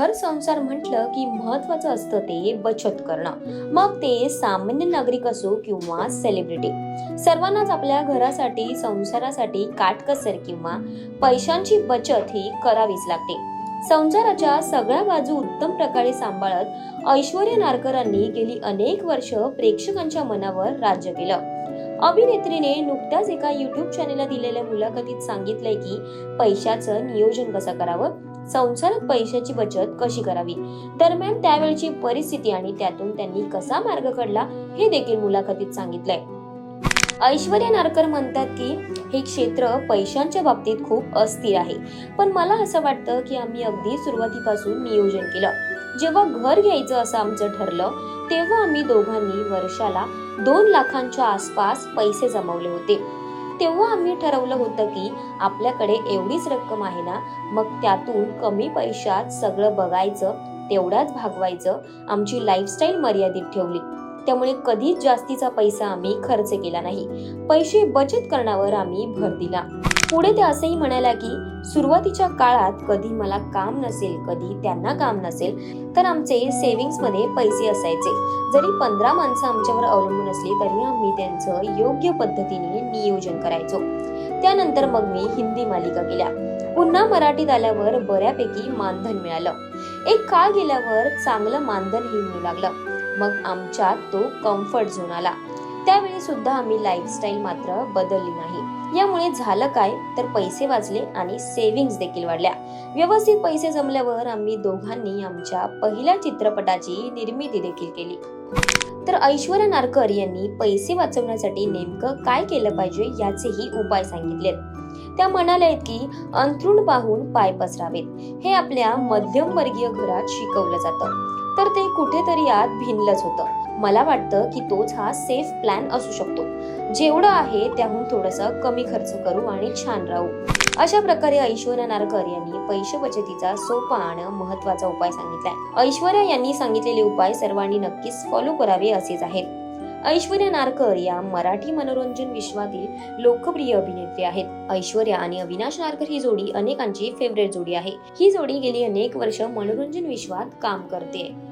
घर संसार म्हटलं की महत्वाचं असतं ते बचत करणं. मग ते सामान्य नागरिक असो किंवा सेलिब्रिटी सर्वांनाच आपल्या घरासाठी संसारासाठी काटकसर किंवा पैशांची बचत ही करावीच लागते. संसाराच्या सगळ्या बाजू उत्तम प्रकारे सांभाळत ऐश्वर्या नारकरांनी गेली अनेक वर्ष प्रेक्षकांच्या मनावर राज्य केलं. अभिनेत्रीने नुकत्याच एका युट्यूब चॅनेलला दिलेल्या मुलाखतीत सांगितलंय की पैशाचं नियोजन कसं करावं? संसारात पैशाची बचत कशी करावी? दरम्यान त्यावेळची परिस्थिती आणि त्यातून त्यांनी कसा मार्ग काढला हे देखील मुलाखतीत सांगितलंय. ऐश्वर्या नारकर म्हणतात की हे क्षेत्र पैशांच्या बाबतीत खूप अस्थिर आहे. पण मला असं वाटतं की आम्ही अगदी सुरुवातीपासून नियोजन केलं. जेव्हा घर घ्यायचं असं आमचं ठरलं तेव्हा आम्ही दोघांनी वर्षाला दोन लाखांच्या आसपास पैसे जमवले होते. तेव्हा आम्ही ठरवलं होतं की आपल्याकडे एवढीच रक्कम आहे ना मग त्यातून कमी पैशात सगळं बघायचं तेवढ्याच भागवायचं आमची लाईफस्टाईल मर्यादित ठेवली. त्यामुळे कधीच जास्तीचा पैसा आम्ही खर्च केला नाही. पैसे बचत करण्यावर आम्ही भर दिला. पुढे ते असंही म्हणाल्या की सुरुवातीच्या काळात कधी मला काम नसेल कधी त्यांना काम नसेल तर आमचे सेव्हिंग्समध्ये पैसे असायचे. जरी पंधरा माणसं आमच्यावर अवलंबून असली तरी आम्ही त्यांचं योग्य पद्धतीने नियोजन करायचो. त्यानंतर मग मी हिंदी मालिका केल्या. पुन्हा मराठीत आल्यावर बऱ्यापैकी मानधन मिळालं. एक काळ गेल्यावर चांगलं मानधनही मिळू लागलं. मग आमच्यात तो कम्फर्ट झोन आला. त्यावेळी सुद्धा आम्ही लाईफस्टाईल मात्र बदलली नाही. यामुळे झालं काय? तर पैसे वाचले आणि सेव्हिंग्स देखील वाढल्या. व्यवस्थित पैसे जमल्यावर आम्ही दोघांनी आमच्या पहिल्या चित्रपटाची निर्मिती देखील केली. तर ऐश्वर्या नारकर यांनी पैसे वाचवण्यासाठी नेमकं काय केलं पाहिजे याचेही उपाय सांगितलेत. त्या म्हणाल्या आहेत की अंथरूण पाहून पाय पसरावेत. हे आपल्या मध्यमवर्गीय घरात शिकवलं जातं. तर ते कुठेतरी आत भिनलंच होतं. मला वाटतं की तोच हा सेफ प्लॅन असू शकतो. जेवढं आहे त्याहून थोडंसं कमी खर्च करू आणि छान राहू. अशा प्रकारे ऐश्वर्या नारकर यांनी पैसे बचतीचा सोपा आणि महत्त्वाचा उपाय सांगितलाय. ऐश्वर्या यांनी सांगितलेले उपाय सर्वांनी नक्कीच फॉलो करावे असेच आहेत. ऐश्वर्या नारकर या मराठी मनोरंजन विश्वातील लोकप्रिय अभिनेत्री आहेत. ऐश्वर्या आणि अविनाश नारकर ही जोडी अनेकांची फेवरेट जोडी आहे. ही जोडी गेली अनेक वर्ष मनोरंजन विश्वात काम करते.